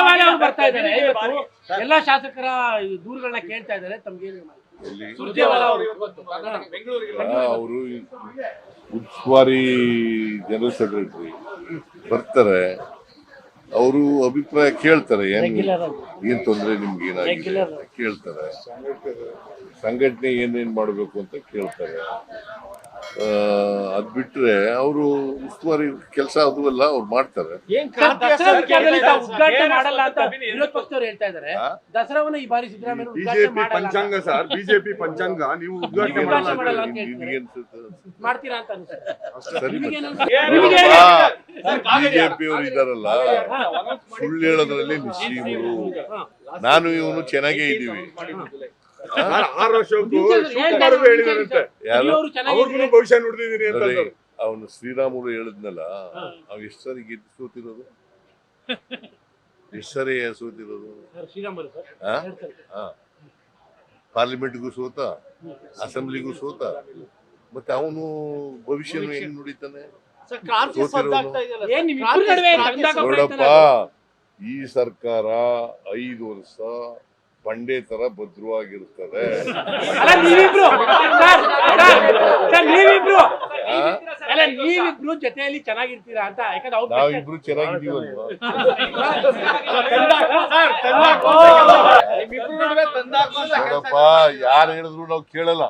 ಸುರ್ಜೇವಾಲ ಅವರು ಬರ್ತಾ ಇದ್ದಾರೆ. ಇವತ್ತು ಎಲ್ಲಾ ಶಾಸಕರ ದೂರುಗಳನ್ನ ಕೇಳ್ತಾ ಇದ್ದಾರೆ. ತಮ್ಗೆ ಸುರ್ಜೇವಾಲ ಅವರು. ಅವರು ಉಸ್ತುವಾರಿ ಜನರಲ್ ಸೆಕ್ರೆಟರಿ ಬರ್ತಾರೆ. ಅವರು ಅಭಿಪ್ರಾಯ ಕೇಳ್ತಾರೆ. ಏನ್ ಏನ್ ತೊಂದ್ರೆ ನಿಮ್ಗೆ ಏನಾಗಿದೆ ಕೇಳ್ತಾರೆ. ಸಂಘಟನೆ ಏನೇನ್ ಮಾಡ್ಬೇಕು ಅಂತ ಕೇಳ್ತಾರೆ. ಅದ್ ಬಿಟ್ರೆ ಅವರು ಉಸ್ತುವಾರಿ ಕೆಲಸ ಅದು ಅಲ್ಲ ಅವ್ರು ಮಾಡ್ತಾರೆ. ಸರ್, ದಸರಾ ಉದ್ಘಾಟನೆ ಮಾಡಲ್ಲ ಅಂತ ವಿರೋಧ ಪಕ್ಷದವ್ರು ಹೇಳ್ತಾ ಇದ್ದಾರೆ ಆ? ಈ ಬಾರಿ ಸಿದ್ದರಾಮಯ್ಯ ಉದ್ಘಾಟನೆ ಬಿಜೆಪಿ ಪಂಚಾಂಗ ಸರ್ ಬಿಜೆಪಿ ಪಂಚಾಂಗ ನೀವು ಉದ್ಘಾಟನೆ ಮಾಡಲ್ಲ ನಿಮ್ಗೆ ಬಿಜೆಪಿ ಅವರು ಇದಾರಲ್ಲ ಸುಳ್ಳು ಹೇಳೋದ್ರಲ್ಲಿ ನಾನು ಇವನು ಚೆನ್ನಾಗೇ ಇದೀವಿ ಸರ್, ಆರ್ ಹೇಳಿದಾರಂತೆ ಅವ್ರಿಗೂ ಭವಿಷ್ಯ ನುಡಿದಿದ್ದೀನಿ ಅಂತ. ಅವನು ಶ್ರೀರಾಮುಲು ಹೇಳಿದ್ನಲ್ಲ ಅವ್ ಎಷ್ಟು ಸರಿ ಗೆದ್ದು ಸೋತಿರೋದು? ಎಷ್ಟು ಸರಿ ಸೋತಿರೋದು. ಪಾರ್ಲಿಮೆಂಟ್ಗೂ ಸೋತ ಅಸೆಂಬ್ಲಿಗೂ ಸೋತ ಮತ್ತೆ ಅವನು ಭವಿಷ್ಯ. ಹೆಂಗ್ ನುಡಿತಾನೆ? ನೋಡಪ್ಪ ಈ ಸರ್ಕಾರ ಐದು ವರ್ಷ ಬಂಡೆ ತರ ಭದ್ರವಾಗಿರ್ತದೆ ಅಲ್ಲ ನೀವಿಬ್ರು. ಜೊತೆಯಲ್ಲಿ ಚೆನ್ನಾಗಿರ್ತೀರಾ ಅಂತ ಯಾಕಂದ್ರೆ ಅವ್ರು ನಾವಿಬ್ರು ಚೆನ್ನಾಗಿದ್ದೀವಲ್ವಾ? ನೋಡಪ್ಪ ಯಾರು ಹೇಳಿದ್ರು ನಾವು ಕೇಳಲ್ಲ.